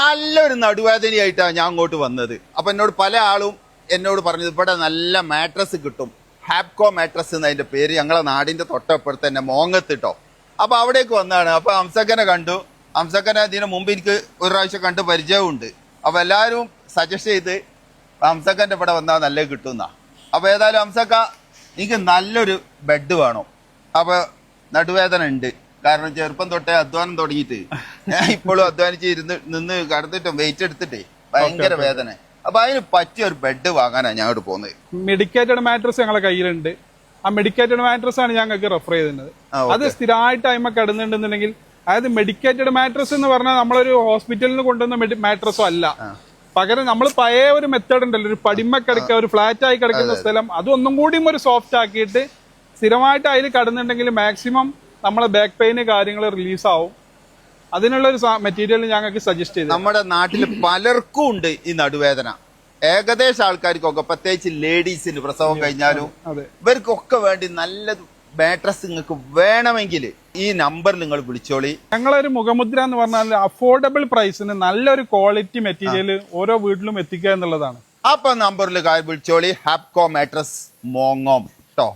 നല്ലൊരു നടുവേദനയായിട്ടാണ് ഞാൻ അങ്ങോട്ട് വന്നത്. അപ്പൊ എന്നോട് പല ആളും എന്നോട് പറഞ്ഞത് ഇവിടെ നല്ല മാട്രസ് കിട്ടും. ഹാപ്കോ മാട്രസ് എന്ന് അതിന്റെ പേര് ഞങ്ങളെ നാടിന്റെ തൊട്ടപ്പുറത്ത് തന്നെ മോങ്ങത്തിട്ടോ അപ്പൊ അവിടേക്ക് വന്നതാണ് അപ്പൊ ഹംസക്കനെ കണ്ടു. ഹംസക്കനെ ഇതിനു മുമ്പ് എനിക്ക് ഒരു പ്രാവശ്യം കണ്ട് പരിചയമുണ്ട് അപ്പൊ എല്ലാവരും സജസ്റ്റ് ചെയ്ത് ഹംസക്കന്റെ ഇവിടെ വന്നാൽ നല്ല കിട്ടുന്ന. അപ്പൊ ഏതായാലും ഹംസക്ക എനിക്ക് നല്ലൊരു ബെഡ് വേണം. അപ്പൊ നടുവേദന ഉണ്ട്. കാരണം ചെറുപ്പം തൊട്ടേ അധ്വാനം തുടങ്ങിയിട്ട്. ഞാൻ ഇപ്പോഴും അധ്വാനിച്ച് ഇരുന്ന് നിന്ന് കടന്നിട്ടും വെയിറ്റ് എടുത്തിട്ടേ ഭയങ്കര വേദന. അപ്പൊ അതിന് പറ്റിയ ഒരു ബെഡ് വാങ്ങാനാണ് ഞങ്ങോട്ട് പോകുന്നത്. മെഡിക്കേറ്റഡ് മാട്രസ് ഞങ്ങളെ കയ്യിലുണ്ട്. ആ മെഡിക്കേറ്റഡ് മാട്രസ് ആണ് ഞങ്ങൾക്ക് റെഫർ ചെയ്തിരുന്നത്. അത് സ്ഥിരമായിട്ട് അയിമ കിടന്നുണ്ടെന്നുണ്ടെങ്കിൽ അതായത് മെഡിക്കേറ്റഡ് മാട്രസ് എന്ന് പറഞ്ഞാൽ നമ്മളൊരു ഹോസ്പിറ്റലിൽ നിന്ന് കൊണ്ടുവന്ന മാട്രസോ അല്ല. പകരം നമ്മൾ പഴയ ഒരു മെത്തേഡ് ഉണ്ടല്ലോ ഒരു പടിമ കിടക്കുക ഒരു ഫ്ലാറ്റ് ആയി കിടക്കുന്ന സ്ഥലം. അതൊന്നും കൂടിയും ഒരു സോഫ്റ്റ് ആക്കിയിട്ട് സ്ഥിരമായിട്ട് അതിൽ കിടന്നുണ്ടെങ്കിൽ മാക്സിമം നമ്മളെ ബാക്ക് പെയിന് കാര്യങ്ങൾ റിലീസ് ആവും. അതിനുള്ള ഒരു മെറ്റീരിയൽ ഞങ്ങൾക്ക് സജസ്റ്റ് ചെയ്തു. നമ്മുടെ നാട്ടിൽ പലർക്കും ഉണ്ട് ഈ നടുവേദന. ഏകദേശം ആൾക്കാർക്കൊക്കെ പ്രത്യേകിച്ച് ലേഡീസിന് പ്രസവം കഴിഞ്ഞാലും ഇവർക്കൊക്കെ വേണ്ടി നല്ല മാട്രസ് നിങ്ങൾക്ക് വേണമെങ്കിൽ ഈ നമ്പർ നിങ്ങൾ വിളിച്ചോളി. ഞങ്ങളൊരു മുഖമുദ്ര എന്ന് പറഞ്ഞാൽ അഫോർഡബിൾ പ്രൈസിന് നല്ലൊരു ക്വാളിറ്റി മെറ്റീരിയൽ ഓരോ വീട്ടിലും എത്തിക്കുക എന്നുള്ളതാണ്. അപ്പൊ നമ്പറിൽ വിളിച്ചോളി. ഹാപ്കോ മാട്രസ് മോങ്ങോം. കേട്ടോ